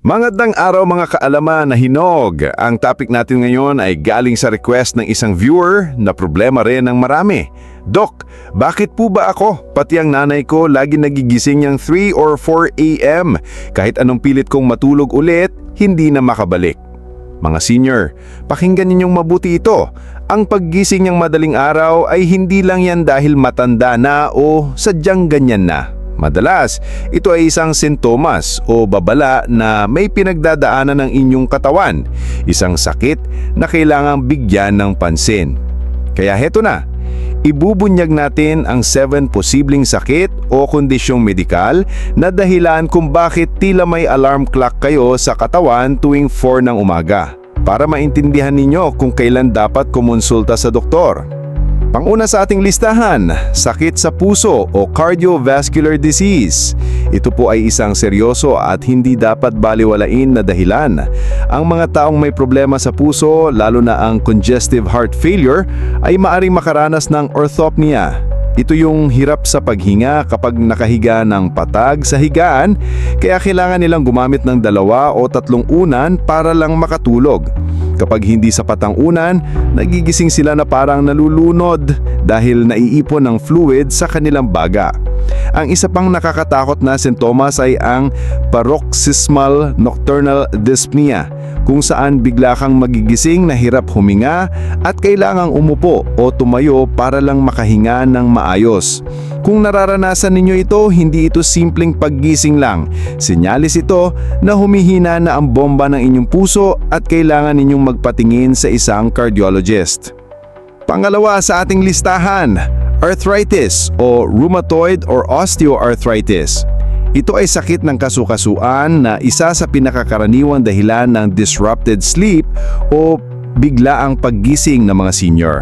Magandang araw mga kaalaman na hinog. Ang topic natin ngayon ay galing sa request ng isang viewer na problema rin ng marami. Dok, bakit po ba ako, pati ang nanay ko, lagi nagigising niyang 3 or 4 a.m. Kahit anong pilit kong matulog ulit, hindi na makabalik. Mga senior, pakinggan ninyong mabuti ito. Ang paggising niyang madaling araw ay hindi lang yan dahil matanda na o sadyang ganyan na. Madalas, ito ay isang sintomas o babala na may pinagdadaanan ng inyong katawan, isang sakit na kailangang bigyan ng pansin. Kaya heto na, ibubunyag natin ang 7 posibleng sakit o kondisyong medikal na dahilan kung bakit tila may alarm clock kayo sa katawan tuwing 4 ng umaga para maintindihan ninyo kung kailan dapat kumonsulta sa doktor. Panguna sa ating listahan, sakit sa puso o cardiovascular disease. Ito po ay isang seryoso at hindi dapat baliwalain na dahilan. Ang mga taong may problema sa puso, lalo na ang congestive heart failure, ay maaring makaranas ng orthopnea. Ito yung hirap sa paghinga kapag nakahiga ng patag sa higaan, kaya kailangan nilang gumamit ng dalawa o tatlong unan para lang makatulog. Kapag hindi sapat ang unan, nagigising sila na parang nalulunod dahil naiipon ng fluid sa kanilang baga. Ang isa pang nakakatakot na sintomas ay ang paroxysmal nocturnal dyspnea kung saan bigla kang magigising na hirap huminga at kailangang umupo o tumayo para lang makahinga ng maayos. Kung nararanasan ninyo ito, hindi ito simpleng paggising lang. Sinyalis ito na humihina na ang bomba ng inyong puso at kailangan ninyong magpatingin sa isang cardiologist. Pangalawa sa ating listahan, arthritis o rheumatoid or osteoarthritis. Ito ay sakit ng kasukasuan na isa sa pinakakaraniwang dahilan ng disrupted sleep o biglaang paggising ng mga senior.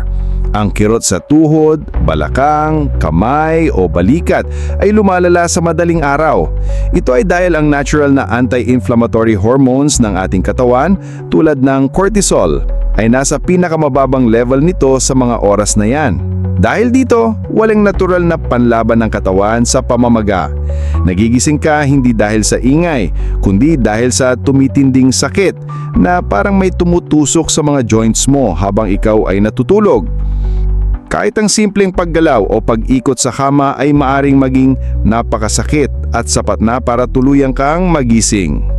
Ang kirot sa tuhod, balakang, kamay o balikat ay lumalala sa madaling araw. Ito ay dahil ang natural na anti-inflammatory hormones ng ating katawan tulad ng cortisol ay nasa pinakamababang level nito sa mga oras na yan. Dahil dito, walang natural na panlaban ng katawan sa pamamaga. Nagigising ka hindi dahil sa ingay, kundi dahil sa tumitinding sakit na parang may tumutusok sa mga joints mo habang ikaw ay natutulog. Kahit ang simpleng paggalaw o pag-ikot sa kama ay maaring maging napakasakit at sapat na para tuluyan kang magising.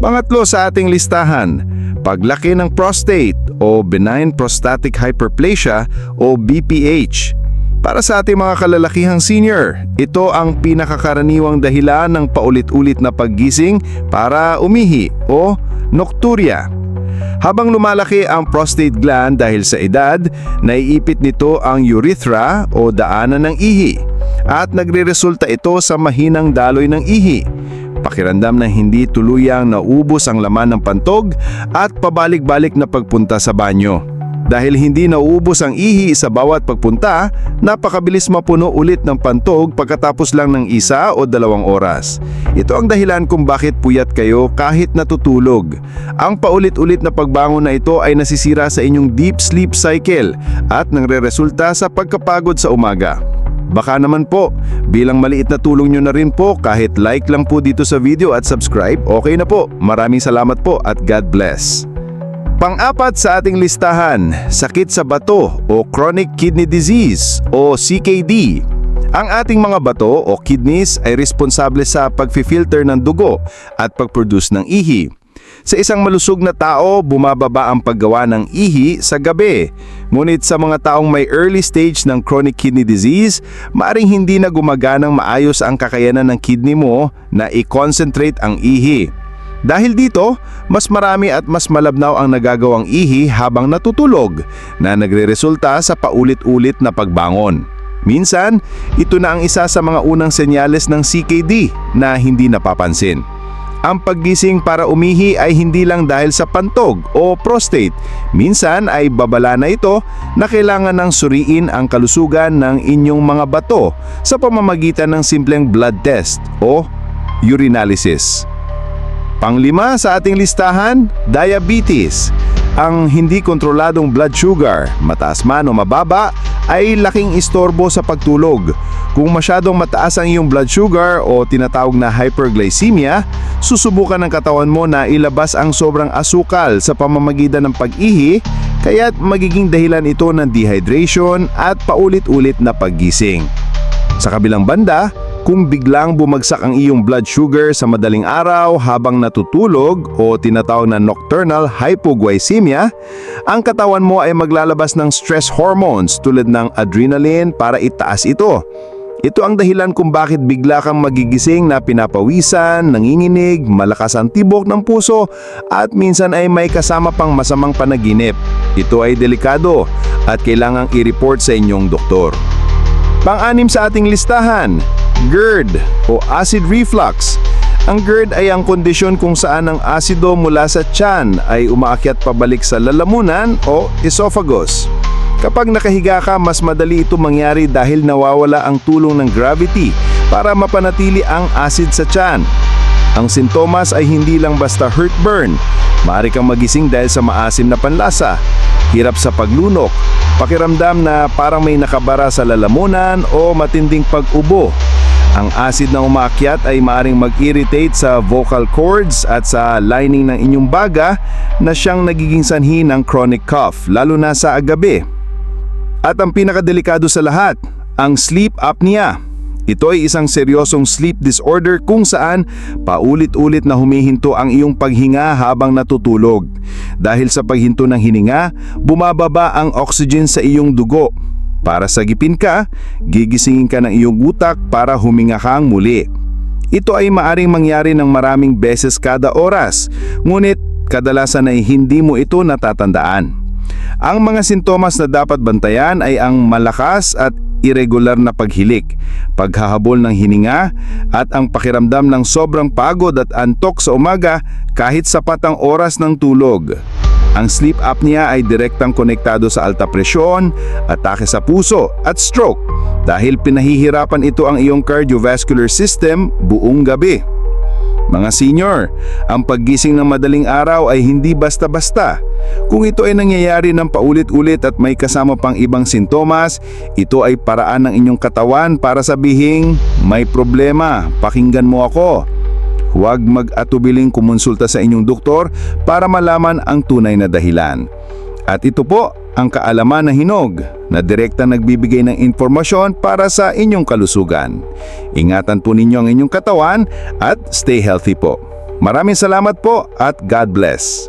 Pangatlo sa ating listahan, paglaki ng prostate o benign prostatic hyperplasia o BPH. Para sa ating mga kalalakihang senior, ito ang pinakakaraniwang dahilan ng paulit-ulit na paggising para umihi o nocturia. Habang lumalaki ang prostate gland dahil sa edad, naiipit nito ang urethra o daanan ng ihi at nagreresulta ito sa mahinang daloy ng ihi. Pakiramdam na hindi tuluyang naubos ang laman ng pantog at pabalik-balik na pagpunta sa banyo. Dahil hindi nauubos ang ihi sa bawat pagpunta, napakabilis mapuno ulit ng pantog pagkatapos lang ng isa o dalawang oras. Ito ang dahilan kung bakit puyat kayo kahit natutulog. Ang paulit-ulit na pagbangon na ito ay nasisira sa inyong deep sleep cycle at nangreresulta sa pagkapagod sa umaga. Baka naman po, bilang maliit na tulong nyo na rin po kahit like lang po dito sa video at subscribe, okay na po. Maraming salamat po at God bless. Pang-apat sa ating listahan, sakit sa bato o chronic kidney disease o CKD. Ang ating mga bato o kidneys ay responsable sa pag-filter ng dugo at pag-produce ng ihi. Sa isang malusog na tao, bumababa ang paggawa ng ihi sa gabi. Ngunit sa mga taong may early stage ng chronic kidney disease, maaring hindi na gumaganang maayos ang kakayanan ng kidney mo na i-concentrate ang ihi. Dahil dito, mas marami at mas malabnaw ang nagagawang ihi habang natutulog na nagreresulta sa paulit-ulit na pagbangon. Minsan, ito na ang isa sa mga unang senyales ng CKD na hindi napapansin. Ang paggising para umihi ay hindi lang dahil sa pantog o prostate. Minsan ay babala na ito na kailangan ng suriin ang kalusugan ng inyong mga bato sa pamamagitan ng simpleng blood test o urinalysis. Panglima sa ating listahan, diabetes. Ang hindi kontroladong blood sugar, mataas man o mababa, ay laking istorbo sa pagtulog. Kung masyadong mataas ang iyong blood sugar o tinatawag na hyperglycemia, susubukan ng katawan mo na ilabas ang sobrang asukal sa pamamagitan ng pag-ihi, kaya't magiging dahilan ito ng dehydration at paulit-ulit na paggising. Sa kabilang banda, kung biglang bumagsak ang iyong blood sugar sa madaling araw habang natutulog o tinatawag na nocturnal hypoglycemia, ang katawan mo ay maglalabas ng stress hormones tulad ng adrenaline para itaas ito. Ito ang dahilan kung bakit bigla kang magigising na pinapawisan, nanginginig, malakas ang tibok ng puso at minsan ay may kasama pang masamang panaginip. Ito ay delikado at kailangang i-report sa inyong doktor. Pang-anim sa ating listahan, GERD o acid reflux. Ang GERD ay ang kondisyon kung saan ang asido mula sa tiyan ay umaakyat pabalik sa lalamunan o esophagus. Kapag nakahiga ka, mas madali ito mangyari dahil nawawala ang tulong ng gravity para mapanatili ang acid sa tiyan. Ang sintomas ay hindi lang basta heartburn. Maaari kang magising dahil sa maasim na panlasa, hirap sa paglunok, pakiramdam na parang may nakabara sa lalamunan o matinding pag-ubo. Ang acid na umaakyat ay maaring mag-irritate sa vocal cords at sa lining ng inyong baga na siyang nagiging sanhi ng chronic cough, lalo na sa agabi. At ang pinakadelikado sa lahat, ang sleep apnea. Ito ay isang seryosong sleep disorder kung saan paulit-ulit na humihinto ang iyong paghinga habang natutulog. Dahil sa paghinto ng hininga, bumababa ang oxygen sa iyong dugo. Para sagipin ka, gigisingin ka ng iyong utak para huminga kang muli. Ito ay maaring mangyari ng maraming beses kada oras, ngunit kadalasan ay hindi mo ito natatandaan. Ang mga sintomas na dapat bantayan ay ang malakas at irregular na paghilik, paghahabol ng hininga, at ang pakiramdam ng sobrang pagod at antok sa umaga kahit sapat ang oras ng tulog. Ang sleep apnea ay direktang konektado sa alta presyon, atake sa puso at stroke dahil pinahihirapan ito ang iyong cardiovascular system buong gabi. Mga senior, ang paggising ng madaling araw ay hindi basta-basta. Kung ito ay nangyayari ng paulit-ulit at may kasama pang ibang sintomas, ito ay paraan ng inyong katawan para sabihing, may problema, pakinggan mo ako. Huwag mag-atubiling kumonsulta sa inyong doktor para malaman ang tunay na dahilan. At ito po ang kaalaman na hinog na direkta nagbibigay ng informasyon para sa inyong kalusugan. Ingatan po ninyo ang inyong katawan at stay healthy po. Maraming salamat po at God bless.